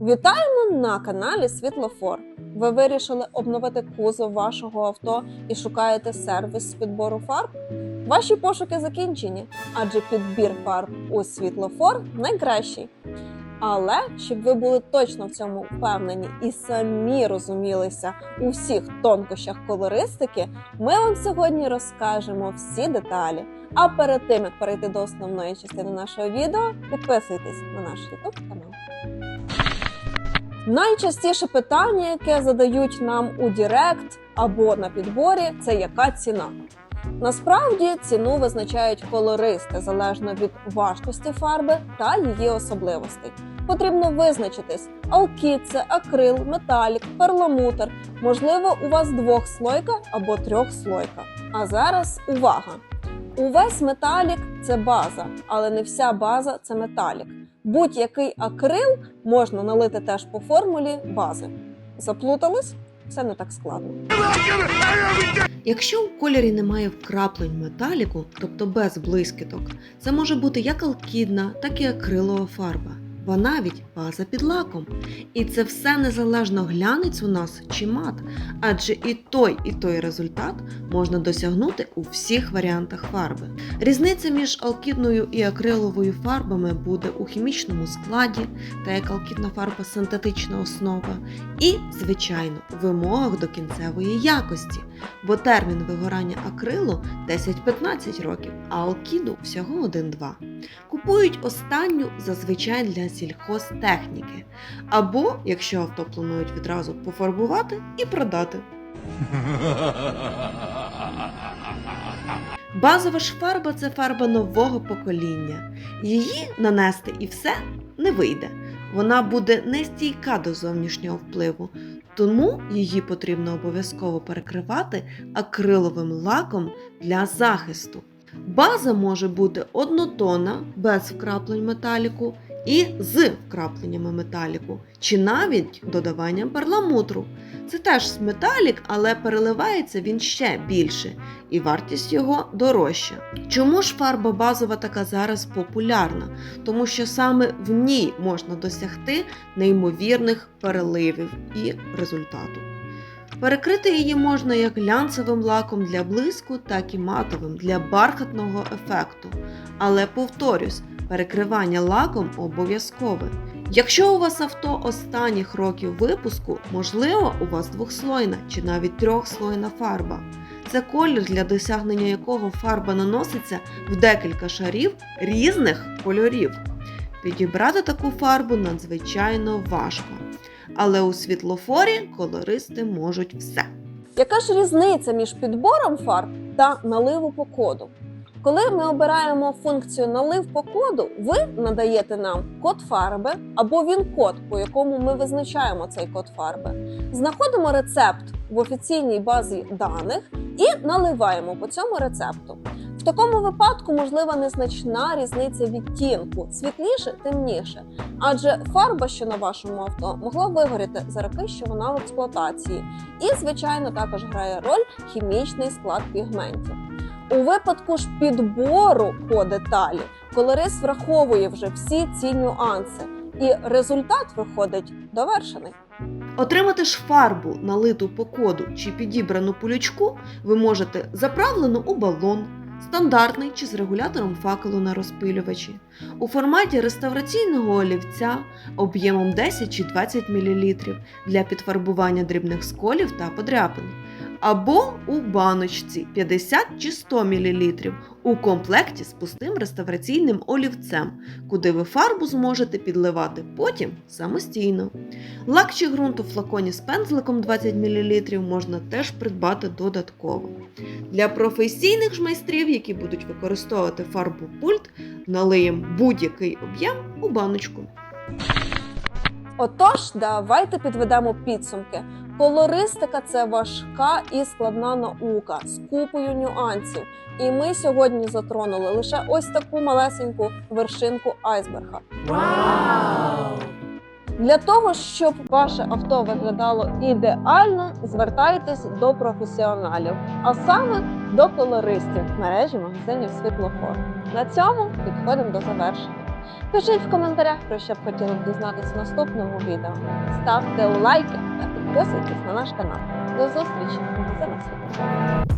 Вітаємо на каналі Світлофор. Ви вирішили обновити кузов вашого авто і шукаєте сервіс з підбору фарб? Ваші пошуки закінчені, адже підбір фарб у світлофор найкращий. Але щоб ви були точно в цьому впевнені і самі розумілися у всіх тонкощах колористики, ми вам сьогодні розкажемо всі деталі. А перед тим як перейти до основної частини нашого відео, підписуйтесь на наш YouTube канал. Найчастіше питання, яке задають нам у Дірект або на підборі, це яка ціна. Насправді ціну визначають колористи залежно від важкості фарби та її особливостей. Потрібно визначитись: алкід це акрил, металік, перламутр. Можливо, у вас двохслойка або трьохслойка. А зараз увага! Увесь металік це база, але не вся база це металік. Будь-який акрил можна налити теж по формулі бази. Заплутались? Це не так складно. Якщо у кольорі немає вкраплень металіку, тобто без блискіток, це може бути як алкідна, так і акрилова фарба, ба навіть база під лаком. І це все незалежно глянець у нас чи мат, адже і той, і той результат можна досягнути у всіх варіантах фарби. Різниця між алкідною і акриловою фарбами буде у хімічному складі, та як алкідна фарба синтетична основа, і, звичайно, у вимогах до кінцевої якості бо термін вигорання акрилу 10-15 років, а алкіду всього 1-2. Купують останню зазвичай для сільхозтехніки, або, якщо авто планують відразу пофарбувати і продати. Базова ж фарба це фарба нового покоління. Її нанести і все не вийде. Вона буде нестійка до зовнішнього впливу, тому її потрібно обов'язково перекривати акриловим лаком для захисту. База може бути однотонна, без вкраплень металіку і з вкрапленнями металіку, чи навіть додаванням перламутру. Це теж металік, але переливається він ще більше, і вартість його дорожча. Чому ж фарба базова така зараз популярна? Тому що саме в ній можна досягти неймовірних переливів і результату. Перекрити її можна як глянцевим лаком для блиску, так і матовим для бархатного ефекту. Але повторюсь, перекривання лаком обов'язкове. Якщо у вас авто останніх років випуску, можливо, у вас двохслойна чи навіть трьохслойна фарба. Це колір, для досягнення якого фарба наноситься в декілька шарів різних кольорів. Підібрати таку фарбу надзвичайно важко. Але у світлофорі колористи можуть все. Яка ж різниця між підбором фарб та наливу по коду? Коли ми обираємо функцію налив по коду, ви надаєте нам код фарби або він-код, по якому ми визначаємо цей код фарби. Знаходимо рецепт в офіційній базі даних і наливаємо по цьому рецепту. В такому випадку можлива незначна різниця відтінку світліше, темніше, адже фарба, що на вашому авто, могла вигоріти за роки, що вона в експлуатації. І, звичайно, також грає роль хімічний склад пігментів. У випадку ж підбору по деталі колорист враховує вже всі ці нюанси, і результат виходить довершений. Отримати ж фарбу, налиту по коду чи підібрану полючку, ви можете заправлену у балон, стандартний чи з регулятором факелу на розпилювачі, у форматі реставраційного олівця об'ємом 10 чи 20 мл для підфарбування дрібних сколів та подряпин, або у баночці 50 чи 100 мл у комплекті з пустим реставраційним олівцем, куди ви фарбу зможете підливати потім самостійно. Лак чи ґрунт у флаконі з пензликом 20 мл можна теж придбати додатково. Для професійних ж майстрів, які будуть використовувати фарбу пульт, налиємо будь-який об'єм у баночку. Отож, давайте підведемо підсумки. Колористика це важка і складна наука з купою нюансів. І ми сьогодні затронули лише ось таку малесеньку вершинку айсберга. Для того, щоб ваше авто виглядало ідеально, звертайтесь до професіоналів, а саме до колористів мережі магазинів світлофор. На цьому підходимо до завершення. Пишіть в коментарях, про що б хотіли б дізнатися в наступному відео. Ставте лайки підписуйтесь на наш канал. До зустрічі! До наступного!